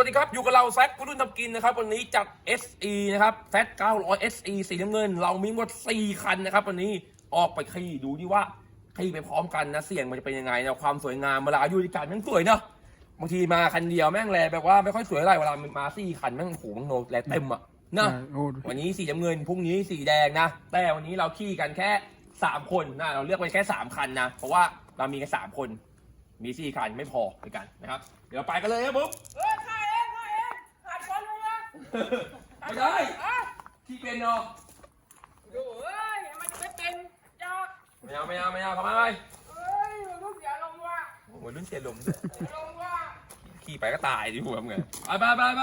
วัสดีครับ อยู่กับเราแซคผู้รุ่นทำกินนะครับ วันนี้จัด SE นะครับแซค900 SE สีน้ำเงิน เรามีหมด4คันนะครับ วันนี้ออกไปขี่ดูดิว่าขี่ไปพร้อมกันนะ เสียงมันจะเป็นยังไงนะความสวยงามเวลาอยู่ด้วยกันแม่งสวยเนาะบางทีมาคันเดียวแม่งแลแบบว่าไม่ค่อยสวยอะไรเวลามาสี่คันแม่งโอ้โหแม่งโนแลเต็มอะนะใช่โอ้วันนี้สีน้ำเงินพรุ่งนี้สีแดงนะ แต่วันนี้เราขี่กันแค่3คนนะเราเลือกไปแค่3คันนะเพราะว่าเรามีแค่3คน มีสี่คันไม่พอด้วยกันนะครับ เดี๋ยวเราไปกันเลยครับบุ๊บ ไม่ได้เอ้ยที่เป็นเนาะดูเอ้ยมันจะไม่เป็นจอกไม่เอาไม่เอาไม่เอาเข้ามาเลยเอ้ยลูกอย่าลงว่าโอ้โหรุ่นเสียลมด้วยลงว่าขี่ไปก็ตายดิหัวมึงไงไปไปไปไป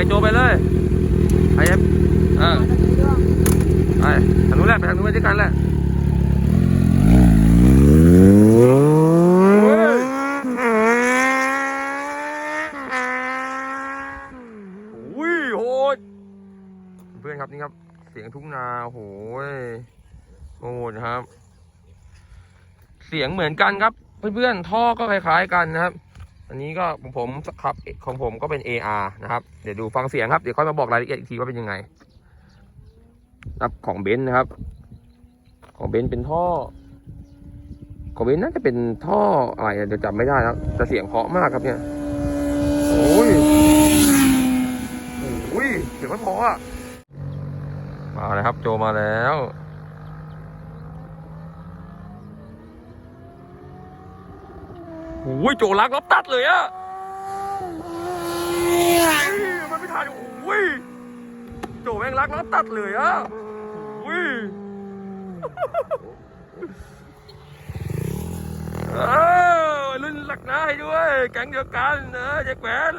ไปโจไปเลยไปเออไปทางนู้นแหละไปทางนู้นไปด้วยกันแหละอุ้ยโหดเพื่อนครับนี่ครับ เสียงทุ่งนาโอ้โหยโหดครับ เสียงเหมือนกันครับ เพื่อนๆท่อก็คล้ายๆกันนะครับ อันนี้ก็ของผมครับของผมก็เป็น AR นะครับ เดี๋ยวดูฟังเสียงครับ เดี๋ยวค่อยมาบอกรายละเอียดอีกทีว่าเป็นยังไงครับของเบนซ์นะครับ ของเบนซ์เป็นท่อ ของเบนซ์น่าจะเป็นท่ออะไรเดี๋ยวจำไม่ได้แล้วแต่เสียงเพาะมากครับเนี่ยโอ้ยโอ้ยเสียงมันเพาะอะมาแล้วครับ โจมาแล้ว โอ้ยโจลักรับตัดเลยอะมันไม่ทันโอ้ยโจแม่งรักรับตัดเลยอะโอ้ยรุ่นหลักนาให้ด้วยแก๊งเดียวกันเออแจ็คแหวน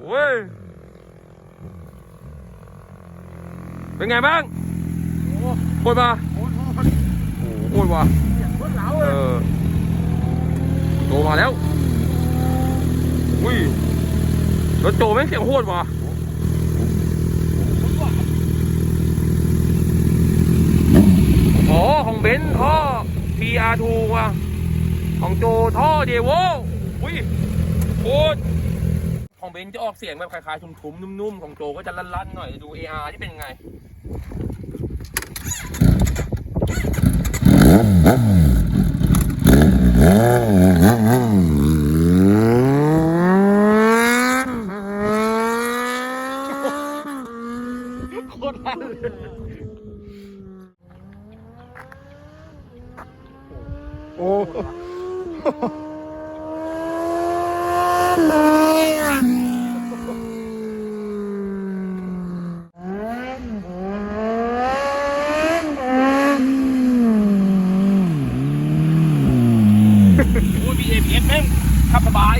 โอ้ยเป็นไงบ้างโคตรมาโอ้โหโคตรว่ะเออ โจมาแล้ว อุ้ยรถโจแม่เสียงโหดว่ะอ๋อของเบนซ์ท่อ PR2 ว่ะ ของโจท่อเดโวอุ้ยโคตรของเบนซ์จะออกเสียงแบบคล้ายๆทุ้มๆนุ่มๆ ของโจก็จะลั่นๆหน่อยดู AR ที่เป็นยังไง คนลยโอ้ โอ้ย BMS แม่งขับสบาย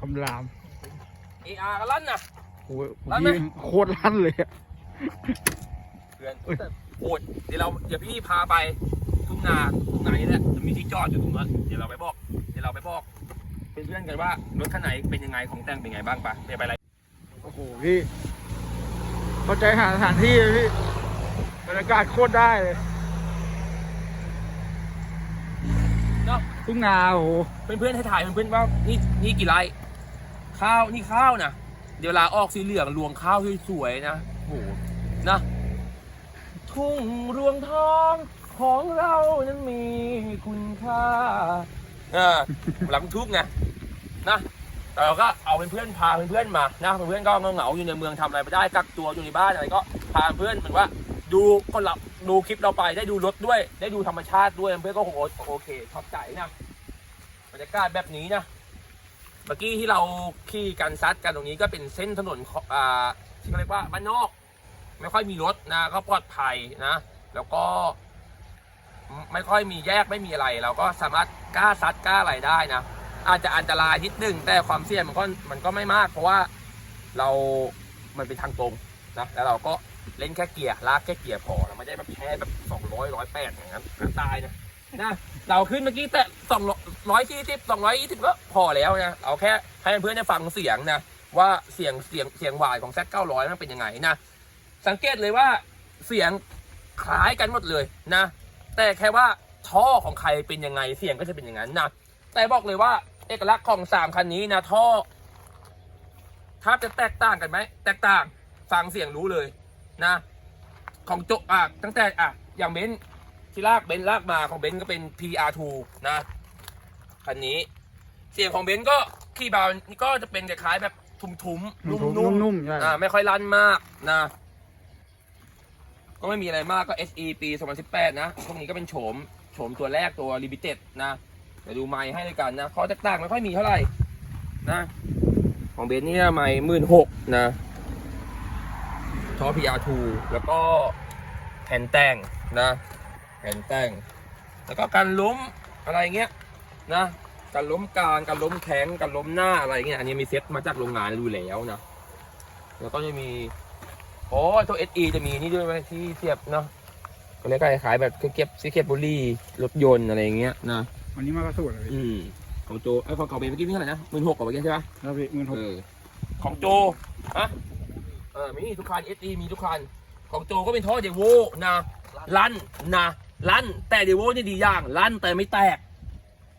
คำราม AR ก็ลั่นนะโอ้ยลั่นไหมโคตรลั่นเลยอะ เพื่อนเอ้ย โอดเดี๋ยวเราเดี๋ยวพี่พาไปทุ่งนาทุ่งนานี่แหละจะมีที่จอดอยู่ตรงนั้นเดี๋ยวเราไปบอก เดี๋ยวเราไปบอกเป็นเพื่อนกันว่ารถคันไหนเป็นยังไงของแต่งเป็นยังไงบ้างปะเดี๋ยวไปอะไรโอ้โหพี่เข้าใจหาสถานที่เลยพี่บรรยากาศโคตรได้เลย เนาะ ทุ่งนาโอ้โหเพื่อนๆให้ถ่ายเพื่อนๆว่านี่นี่กี่ไร่ข้าวนี่ข้าวนะเดี๋ยวเวลาออกสีเหลืองรวงข้าวสวยๆนะโหนะทุ่งรวงทองของเรานั้นมีคุณค่าเออหลังทุกไงนะแต่เราก็เอาเพื่อนพาเพื่อนๆมานะเพื่อนๆก็เหงาๆอยู่ในเมืองทำอะไรไม่ได้กักตัวอยู่ในบ้านอะไรก็พาเพื่อนเหมือนว่า ดูคนเราดูคลิปเราไปได้ดูรถด้วย ได้ดูธรรมชาติด้วยเพื่อนก็โอโอเคชอบใจนะบรรยากาศแบบนี้นะเมื่อกี้ที่เราขี่กันซัดกันตรงนี้ก็เป็นเส้นถนนอ่าที่เขาเรียกว่าบ้านนอก ไม่ค่อยมีรถนะก็ปลอดภัยนะ แล้วก็ ไม่ค่อยมีแยกไม่มีอะไร เราก็สามารถกล้าซัดกล้าอะไรได้นะอาจจะอันตรายนิดนึงแต่ความเสี่ยงมันก็มันก็ไม่มาก เพราะว่าเรา มันเป็นทางตรงนะแล้วเราก็ เล่นแค่เกียร์ลากแค่เกียร์พอเราไม่ได้แบบแค่แบบสองร้อยร้อยแปดอย่างนั้นตายนะนะเราขึ้นเมื่อกี้แต่สองร้อยยี่สิบสองร้อยยี่สิบก็พอแล้วนะเอาแค่ให้เพื่อนได้ฟังเสียงนะว่าเสียงเสียงเสียงหวานของแซดเก้าร้อยมันเป็นยังไงนะสังเกตเลยว่าเสียงคล้ายกันหมดเลยนะ แต่แค่ว่าท่อของใครเป็นยังไงเสียงก็จะเป็นอย่างนั้นนะแต่บอกเลยว่าเอกลักษณ์ของสามคันนี้นะท่อถ้าจะแตกต่างกันไหมแตกต่างฟังเสียงรู้เลย นะของโจอะตั้งแต่อะอย่างเบนซ์ที่ลากเบนซ์ลากมาของเบนซ์ก็เป็น PR2 นะคันนี้เสียงของเบนซ์ก็คีย์บาร์นี่ก็จะเป็นคล้ายๆแบบทุ้มๆนุ่มๆนุ่มๆใช่อ่าไม่ค่อยลั่นมากนะ ก็ไม่มีอะไรมากก็ SE ปี 2018 นะพวกนี้ก็เป็นโฉมโฉมตัวแรกตัว Limited นะเดี๋ยวดูไม้ให้ด้วยกันนะข้อแตกต่างไม่ค่อยมีเท่าไหร่นะ ของเบนซ์นี่ไม้หมื่นหกนะ ท่อ PR2 แล้วก็แผ่นแต่งนะแผ่นแต่ง แล้วก็การล้มอะไรเงี้ยนะการล้มกลางการล้มแข็งการล้มหน้าอะไรเงี้ยอันนี้มีเซ็ตมาจากโรงงานดูแล้วนะแล้วก็จะมีโอ้ตัว SE จะมีนี่ด้วยไหมที่เสียบเนาะก็เรียกว่าคล้ายๆแบบเก็บซีเก็บบุรี่รถยนต์อะไรอย่างเงี้ยนะวันนี้มากระสุนเลยพี่อืมของโจไอ้ยของเก่าเบนเมื่อกี้นี่เท่าไหร่นะหมื่นหกกว่าเมื่อกี้ใช่ปะแล้วพี่หมื่นหกเออของโจฮะเออมีทุกคัน SE มีทุกคัน ของโจก็เป็นท่อเดโวนะลั่นนะลั่นแต่เดโวนี่ดีอย่างลั่นแต่ไม่แตก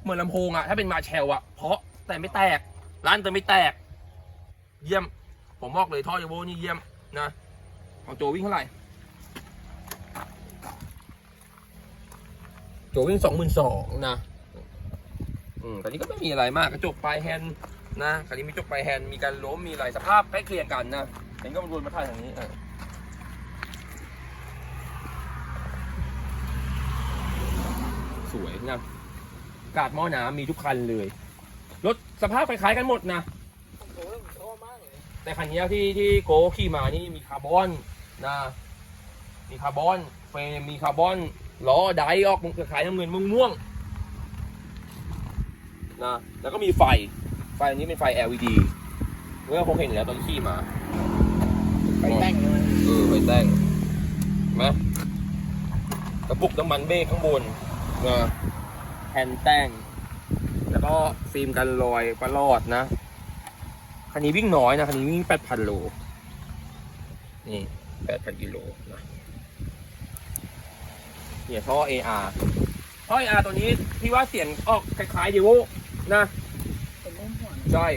เหมือนลำโพงอะถ้าเป็นมาแชลอะเพราะแต่ไม่แตกลั่นแต่ไม่แตก เยี่ยม ผมบอกเลยท่อเดโวนี่เยี่ยมนะ ของโจวิ่งเท่าไหร่โจวิ่งสองหมื่นสองนะอืมแต่นี้ก็ไม่มีอะไรมากกระจกปลายแฮนด์นะคันนี้มีกระจกปลายแฮนด์มีการล้มมีอะไรสภาพใกล้เคียงกันนะ เห็นก็มันวนมาถ่ายทางนี้เออสวยนะ กาดหม้อน้ำมีทุกคันเลย รถสภาพคล้ายๆกันหมดนะ แต่คันนี้ที่ที่โกขี่มานี่มีคาร์บอนนะ มีคาร์บอนเฟรมมีคาร์บอนล้อไดออกคล้ายๆน้ำเงินม่วงๆนะ แล้วก็มีไฟ ไฟอันนี้เป็นไฟ LED เมื่อคงเห็นแล้วตอนขี่มา ไปแต่งเลยเออไฟแต่งนไหมกระปุกน้ำมันเบรกข้างบนนะแผ่นแต่ง แล้วก็ฟิล์มกันรอยประลอดนะคันนี้วิ่งน้อยนะคันนี้วิ่ง8,000โลนี่8,000กิโลนะเนี่ยท่อ AR ท่อ AR ตัวนี้พี่ว่าเสียงออกคล้ายๆดีโวนะเป็นนุ่มหัวใช่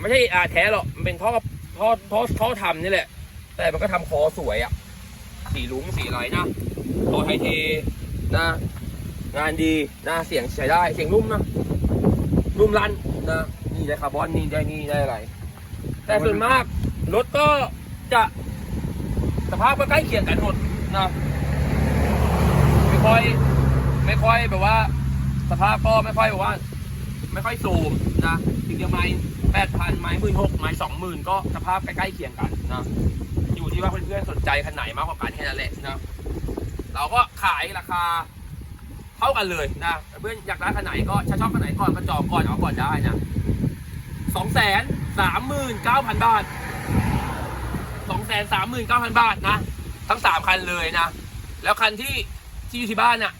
ไม่ใช่ AR แท้หรอกมันเป็นท่อท่อท่อท่อทำนี่แหละ แต่มันก็ทำคอสวยอะสีลุงสีอะไรนะท่อไฮเทนะ งานดีนะเสียงใช้ได้เสียงนุ่มนะนุ่มรันนะนี่ได้คาร์บอนนี่ได้นี่ได้อะไร แต่ส่วนมากรถก็จะสภาพก็ใกล้เคียงกันหมดนะไม่ค่อยไม่ค่อยแบบว่า สภาพก็ไม่ค่อยแบบว่า ไม่ค่อยสูงนะถึงจะไม้แปดพันไม้หมื่นหกไม้สองหมื่นก็สภาพใกล้ๆเคียงกันนะ ว่าเพื่อนๆสนใจคันไหนมากกว่ากันแค่นั้นแหละนะเราก็ขายราคาเท่ากันเลยนะเพื่อนอยากได้คันไหนก็ชอบคันไหนก่อนก็จองก่อนเอาก่อนได้นะสองแสนสามหมื่นเก้าพันบาทสองแสนสามหมื่นเก้าพันบาทนะทั้งสามคันเลยนะแล้วคันที่ที่อยู่ที่บ้านน่ะ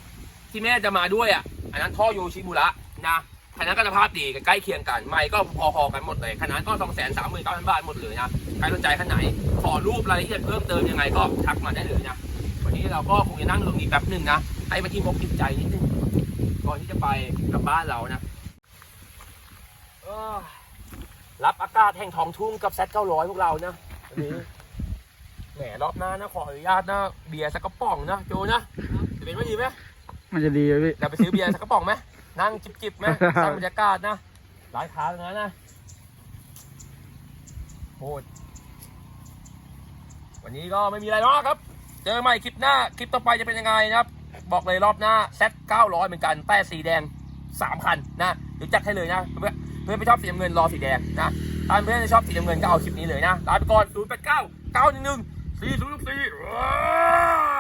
ที่แม่จะมาด้วยอะ อันนั้นท่อโยชิมุระนะ คันนั้นก็สภาพดีใกล้เคียงกัน ไม่ก็พอๆกันหมดเลยคันนั้นก็สองแสนสามหมื่นเก้าพันบาทหมดเลยนะใครสนใจคันไหน ขอรูปรายละเอียดเพิ่มเติมยังไงก็ทักมาได้เลยนะวันนี้เราก็คงจะนั่งตรงนี้แป๊บหนึ่งนะให้มาที่มกจิตใจนิดนึงก่อนที่จะไปกลับบ้านเรานะเอ้อรับอากาศแห่งท้องทุ่งกับแซดเก้าร้อยพวกเรานะวันนี้แหมรอบหน้านะขออนุญาตนะเบียร์สักกระป๋องนะโจนะจะเป็นไม่ดีไหมมันจะดีเลยพี่เราไปซื้อเบียร์สักกระป๋องไหม นั่งจิบๆไหมสร้างบรรยากาศนะร้านค้าตรงนั้นนะโหดวันนี้ก็ไม่มีอะไรมากครับ เจอใหม่คลิปหน้า คลิปต่อไปจะเป็นยังไงนะครับ บอกเลยรอบหน้าแซด900เหมือนกัน แต่สีแดง3คันนะเดี๋ยวจัดให้เลยนะ เพื่อนเพื่อนไม่ชอบสีน้ำเงินรอสีแดงนะถ้าเพื่อนชอบสีน้ำเงินก็เอาคลิปนี้เลยนะลาไปก่อน0 8 9 9 1 1 4 0 4